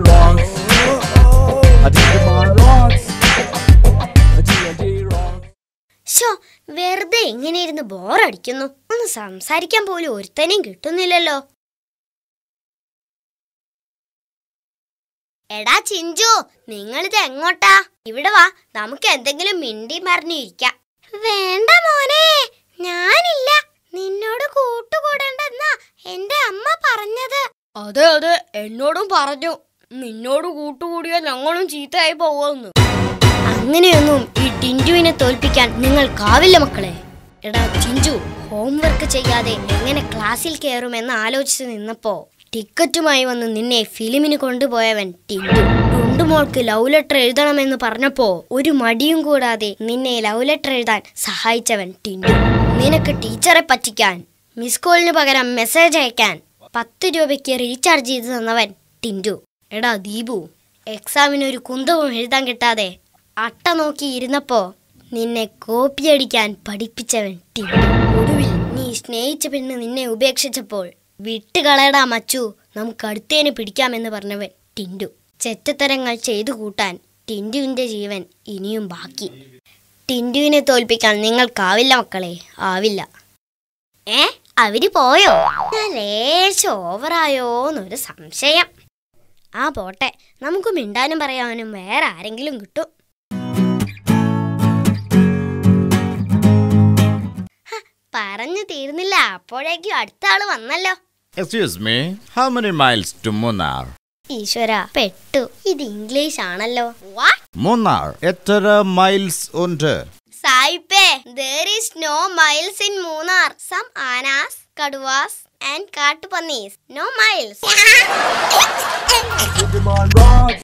rocks. A TNT rocks. A TNT rocks. Show വെറുതെ ഇങ്ങനെ ഇരുന്ന് ബോറടിക്കുന്നു ഒന്ന് സംസാരിക്കാൻ പോലും ഒരുത്തനെയും കിട്ടുന്നില്ലല്ലോ എടാ ചിഞ്ചു നിങ്ങളിത് എങ്ങോട്ടാ ഇവിടെ വാ നമുക്ക് എന്തെങ്കിലും മിണ്ടി മറിഞ്ഞിരിക്കാം വേണ്ട മോനെ ഞാനില്ല നിന്നോട് കൂട്ടുകൂടണ്ടെന്നാ എന്റെ അമ്മ പറഞ്ഞത് അതെ അതെ എന്നോടും പറഞ്ഞു നിന്നോട് കൂട്ടുകൂടിയാൽ ഞങ്ങളും ചീത്തയായി പോവുമെന്ന്. അങ്ങനെയൊന്നും ഈ ടിന്റുവിനെ തോൽപ്പിക്കാൻ നിങ്ങൾ നിങ്ങൾക്കാവില്ല മക്കളെ. എടാ ചിഞ്ചു ഹോംവർക്ക് ചെയ്യാതെ എങ്ങനെ ക്ലാസ്സിൽ കയറുമെന്ന് ആലോചിച്ച് നിന്നപ്പോ ടിക്കറ്റുമായി വന്ന് നിന്നെ ഫിലിമിന് കൊണ്ടുപോയവൻ ടിന്റു ടുണ്ടുമോൾക്ക് ലവ് ലെറ്റർ എഴുതണമെന്ന് പറഞ്ഞപ്പോ ഒരു മടിയും കൂടാതെ നിന്നെ ലവ് ലെറ്റർ എഴുതാൻ സഹായിച്ചവൻ ടിന്റു നിനക്ക് ടീച്ചറെ പറ്റിക്കാൻ മിസ് കോളിന് പകരം മെസ്സേജ് അയക്കാൻ പത്ത് രൂപയ്ക്ക് റീചാർജ് ചെയ്ത് തന്നവൻ ടിന്റു എടാ ദീപു എക്സാമിന് ഒരു കുന്തവും എഴുതാൻ കിട്ടാതെ അട്ട നോക്കി ഇരുന്നപ്പോ നിന്നെ കോപ്പിയടിക്കാൻ പഠിപ്പിച്ചവൻ ടിന്റു ഒടുവിൽ നീ സ്നേഹിച്ച പെണ്ണ് നിന്നെ ഉപേക്ഷിച്ചപ്പോൾ വിട്ടുകളയടാ മച്ചു നമുക്ക് അടുത്തേനെ പിടിക്കാമെന്ന് പറഞ്ഞവൻ ടിൻഡു. ചെറ്റത്തരങ്ങൾ ചെയ്തു കൂട്ടാൻ ടിൻഡുവിന്റെ ജീവൻ ഇനിയും ബാക്കി. ടിൻഡുവിനെ തോൽപ്പിക്കാൻ നിങ്ങൾക്കാവില്ല മക്കളെ ആവില്ല. ഏ അവർ പോയോ? ലേശം ഓവറായോന്നൊരു സംശയം. ആ പോട്ടെ. നമുക്ക് മിണ്ടാനും പറയാനും വേറെ ആരെങ്കിലും കിട്ടും. പറഞ്ഞു തീർന്നില്ല. അപ്പോഴേക്കും അടുത്ത ആൾ വന്നല്ലോ. Excuse me how many miles to Munnar ഈശ്വര പെട്ടു. ഇത് ഇംഗ്ലീഷ് ആണല്ലോ. മൂന്നാർ എത്ര മൈൽസ് ഉണ്ട്? സായിപ്പേ there is no miles in Munnar some ആനാസ് കടുവാസ് and cart ponies, No miles.